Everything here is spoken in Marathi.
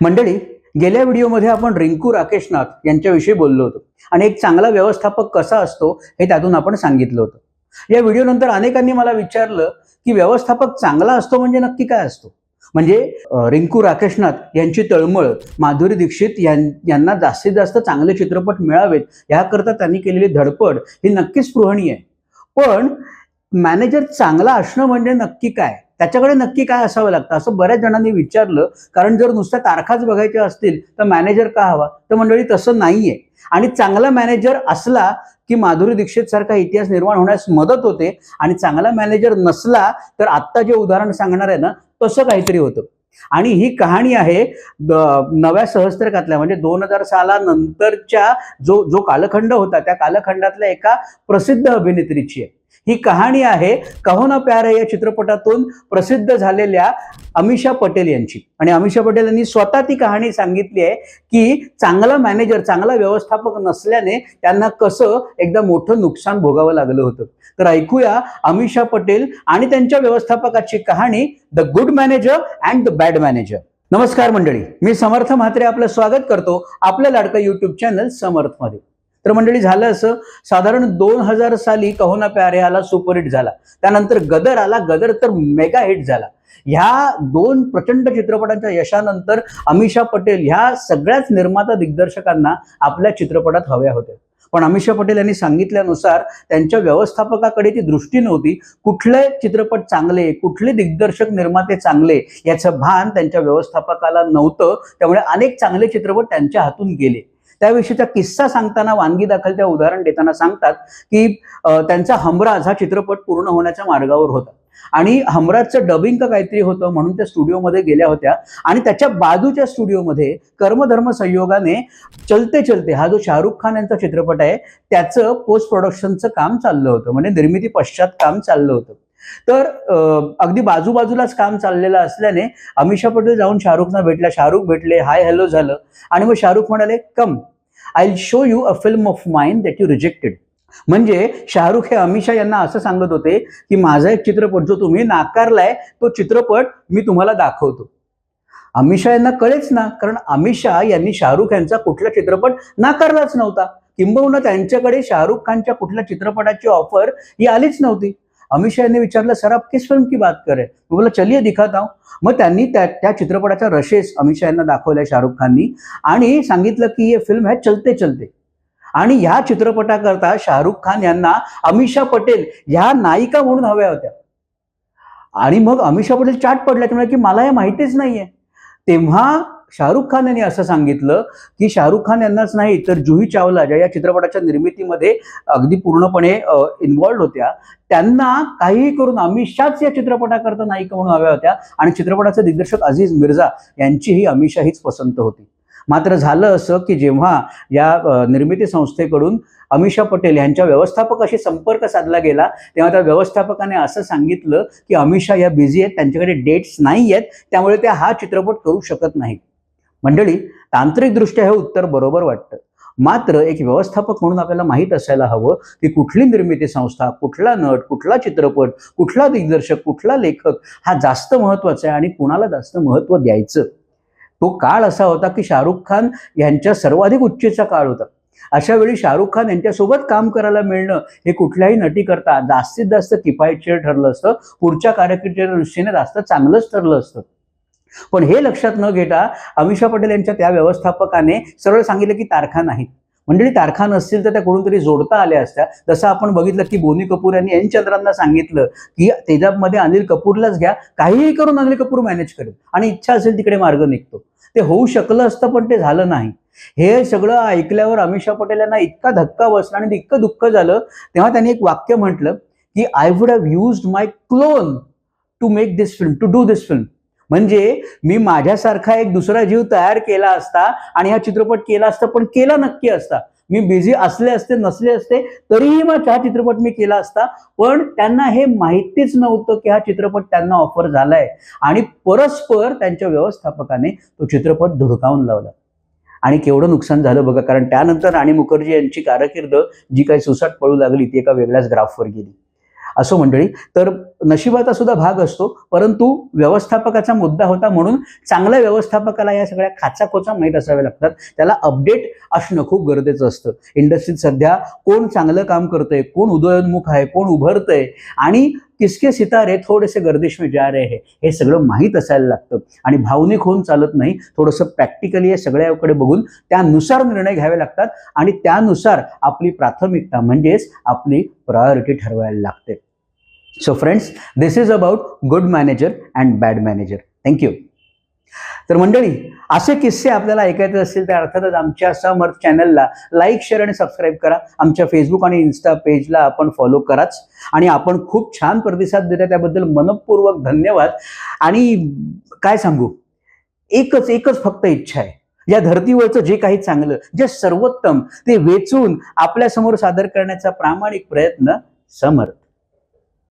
मंडळी गेल्या व्हिडिओमध्ये आपण रिंकू राकेशनाथ यांच्याविषयी बोललो होतो. आणि एक चांगला व्यवस्थापक कसा असतो हे त्यातून आपण सांगितलं होतं. या व्हिडिओनंतर अनेकांनी मला विचारलं की व्यवस्थापक चांगला असतो म्हणजे नक्की काय असतो? म्हणजे रिंकू राकेशनाथ यांची तळमळ माधुरी दीक्षित यांना जास्तीत जास्त चांगले चित्रपट मिळावेत याकरता त्यांनी केलेली धडपड ही नक्कीच स्पृहणीय आहे. पण मॅनेजर चांगला असणं म्हणजे नक्की काय? त्याच्याकडे नक्की काय असावं लागतं? असं बऱ्याच जणांनी विचारलं. कारण जर नुसत्या तारखाच बघायच्या असतील तर मॅनेजर का हवा? तर मंडळी तसं नाहीये. आणि चांगला मॅनेजर असला की माधुरी दीक्षित सारखा इतिहास निर्माण होण्यास मदत होते. आणि चांगला मॅनेजर नसला तर आत्ता जे उदाहरण सांगणार आहे ना तसं काहीतरी होतं. आणि ही कहाणी आहे नव्या सहस्त्रकातल्या म्हणजे दोन हजार साला नंतरच्या जो जो कालखंड होता त्या कालखंडातल्या एका प्रसिद्ध अभिनेत्रीची आहे. ही कहाणी आहे कहो ना प्यार या चित्रपटातून प्रसिद्ध झालेल्या अमिषा पटेल यांची. आणि अमिषा पटेल यांनी स्वतः ती कहाणी सांगितली आहे की चांगला मॅनेजर चांगला व्यवस्थापक नसल्याने त्यांना कसं एकदा मोठं नुकसान भोगावं लागलं होतं. तर ऐकूया अमिषा पटेल आणि त्यांच्या व्यवस्थापकाची कहाणी the good manager and the bad manager. नमस्कार मंडळी मी समर्थ म्हात्रे आपलं स्वागत करतो आपल्या लाडकं युट्यूब चॅनल समर्थमध्ये. तर मंडळी झालं असं. साधारण दोन हजार साली कहोना प्यारे आला सुपरहिट झाला. त्यानंतर गदर आला गदर तर मेगा हिट झाला. ह्या दोन प्रचंड चित्रपटांच्या यशानंतर अमिषा पटेल ह्या सगळ्याच निर्माता दिग्दर्शकांना आपल्या चित्रपटात हव्या होत्या. पण अमिषा पटेल यांनी सांगितल्यानुसार त्यांच्या व्यवस्थापकाकडे ती दृष्टी नव्हती. कुठले चित्रपट चांगले कुठले दिग्दर्शक निर्माते चांगले याचं भान त्यांच्या व्यवस्थापकाला नव्हतं. त्यामुळे अनेक चांगले चित्रपट त्यांच्या हातून गेले. त्याविषयीचा किस्सा सांगताना वानगी दाखल त्या उदाहरण देताना सांगतात की त्यांचा हमराज हा चित्रपट पूर्ण होण्याच्या मार्गावर होता. आणि हमराजचं डबिंग का काहीतरी होतं म्हणून त्या स्टुडिओमध्ये गेल्या होत्या. आणि त्याच्या बाजूच्या स्टुडिओमध्ये कर्मधर्म संयोगाने चलते चलते हा जो शाहरुख खान यांचा चित्रपट आहे त्याचं पोस्ट प्रोडक्शनचं काम चाललं होतं. म्हणजे निर्मिती पश्चात काम चाललं होतं. तर अगदी बाजूबाजूलाच काम चाललेलं असल्याने अमिषा पटेल जाऊन शाहरुखना भेटला शाहरुख भेटले हाय हॅलो झालं. आणि मग शाहरुख म्हणाले come I show you a film of mind that you rejected म्हणजे शाहरुख हे अमिषा यांना असं सांगत होते की माझा एक चित्रपट जो तुम्ही नाकारलाय तो चित्रपट मी तुम्हाला दाखवतो. अमिषा यांना कळेच ना कारण अमिषा यांनी शाहरुख यांचा कुठला चित्रपट नाकारलाच नव्हता. किंबहुना त्यांच्याकडे शाहरुख खानच्या कुठल्या चित्रपटाची ऑफर ही आलीच नव्हती. अमिषा यांनी विचारलं सर आप किस फिल्म की बात करे मी बोला चलिये दिखाता हूं. मग त्यांनी त्या त्या चित्रपटाच्या रशेस अमिषा यांना दाखवल्या शाहरुख खाननी आणि सांगितलं की हे फिल्म है चलते चलते. आणि ह्या चित्रपटाकरता शाहरुख खान यांना अमिषा पटेल ह्या नायिका म्हणून हव्या होत्या. आणि मग अमिषा पटेल चाट पडल्या त्यामुळे की मला हे माहितीच नाहीये. तेव्हा शाहरुख खान यांनी असं सांगितलं की शाहरुख खान यांनाच नाही तर जुही चावला ज्या या चित्रपटाच्या निर्मितीमध्ये अगदी पूर्णपणे इन्व्हॉल्ड होत्या. त्यांना काहीही करून अमिषाच या चित्रपटाकरता नायिका म्हणून हव्या होत्या. आणि चित्रपटाचे दिग्दर्शक अझीज मिर्झा यांचीही अमिषा हीच पसंत होती. मात्र झालं असं की जेव्हा या निर्मिती संस्थेकडून अमिषा पटेल यांच्या व्यवस्थापकाशी संपर्क साधला गेला तेव्हा त्या व्यवस्थापकाने असं सांगितलं की अमिषा या बिझी आहेत त्यांच्याकडे डेट्स नाही आहेत त्यामुळे त्या हा चित्रपट करू शकत नाहीत. मंडळी तांत्रिकदृष्ट्या हे उत्तर बरोबर वाटतं. मात्र एक व्यवस्थापक म्हणून आपल्याला माहीत असायला हवं की कुठली निर्मिती संस्था कुठला नट कुठला चित्रपट कुठला दिग्दर्शक कुठला लेखक हा जास्त महत्त्वाचा आहे आणि कुणाला जास्त महत्त्व द्यायचं? तो काळ असा होता की शाहरुख खान यांच्या सर्वाधिक उच्चेचा काळ होता. अशा वेळी शाहरुख खान यांच्यासोबत काम करायला मिळणं हे कुठल्याही नटी करता जास्तीत जास्त किफायतशीर ठरलं असतं. पुढच्या कार्यकिर्दीच्या दृष्टीने जास्त चांगलंच ठरलं असतं. पण हे लक्षात न घेता अमिषा पटेल यांच्या त्या व्यवस्थापकाने सरळ सांगितलं की तारखा नाहीत. मंडळी तारखा नसतील तर त्या कोणून तरी जोडता आल्या असत्या. जसं आपण बघितलं की बोनी कपूर यांनी एन चंद्रांना सांगितलं की तेजाबमध्ये अनिल कपूरलाच घ्या काहीही करून अनिल कपूर मॅनेज करेल. आणि इच्छा असेल तिकडे मार्ग निघतो. ते होऊ शकलं असतं पण ते झालं नाही. हे सगळं ऐकल्यावर अमिषा पटेल यांना इतका धक्का बसला आणि इतकं दुःख झालं. तेव्हा त्यांनी एक वाक्य म्हटलं की I would have used my clone to make this film to do this film म्हणजे मी माझ्यासारखा एक दुसरा जीव तयार केला असता आणि हा चित्रपट केला असता पण केला नक्की असता. मी बिझी असले असते नसले असते तरीही मग हा चित्रपट मी केला असता. पण त्यांना हे माहितीच नव्हतं की हा चित्रपट त्यांना ऑफर झालाय. आणि परस्पर त्यांच्या व्यवस्थापकाने तो चित्रपट धुडकावून लावला. आणि केवढं नुकसान झालं बघा कारण त्यानंतर राणी मुखर्जी यांची कारकीर्द जी काही सुसाट पळू लागली ती एका वेगळ्याच ग्राफवर गेली. असो मंडळी. तर नशिबाचा सुद्धा भाग असतो परंतु व्यवस्थापकाचा मुद्दा होता म्हणून चांगल्या व्यवस्थापकाला या सगळ्या खाचाखोचा माहीत असाव्या लागतात. त्याला अपडेट असणं खूप गरजेचं असतं. इंडस्ट्रीत सध्या कोण चांगलं काम करतंय कोण उदयोन्मुख आहे कोण उभरतंय आणि किसके सितारे थोडेसे गर्देश में जा रहे हैं हे सगळं माहीत असायला लागतं. आणि भावनिक होऊन चालत नाही थोडंसं प्रॅक्टिकली या सगळ्याकडे बघून त्यानुसार निर्णय घ्यावे लागतात आणि त्यानुसार आपली प्राथमिकता म्हणजेच आपली प्रायोरिटी ठरवायला लागते. So friends this is about good manager and bad manager thank you तर मंडळी असे किस्से आपल्याला ऐकायचे असतील तर अर्थातच आमच्या समर्थ चॅनलला लाईक शेअर आणि सबस्क्राईब करा. आमच्या फेसबुक आणि इन्स्टा पेजला आपण फॉलो कराच. आणि आपण खूप छान प्रतिसाद देता त्याबद्दल मनपूर्वक धन्यवाद. आणि काय सांगू? एकच एकच फक्त इच्छा आहे. या धर्तीवरचं जे काही चांगलं जे सर्वोत्तम ते वेचून आपल्यासमोर सादर करण्याचा प्रामाणिक प्रयत्न समर्थ.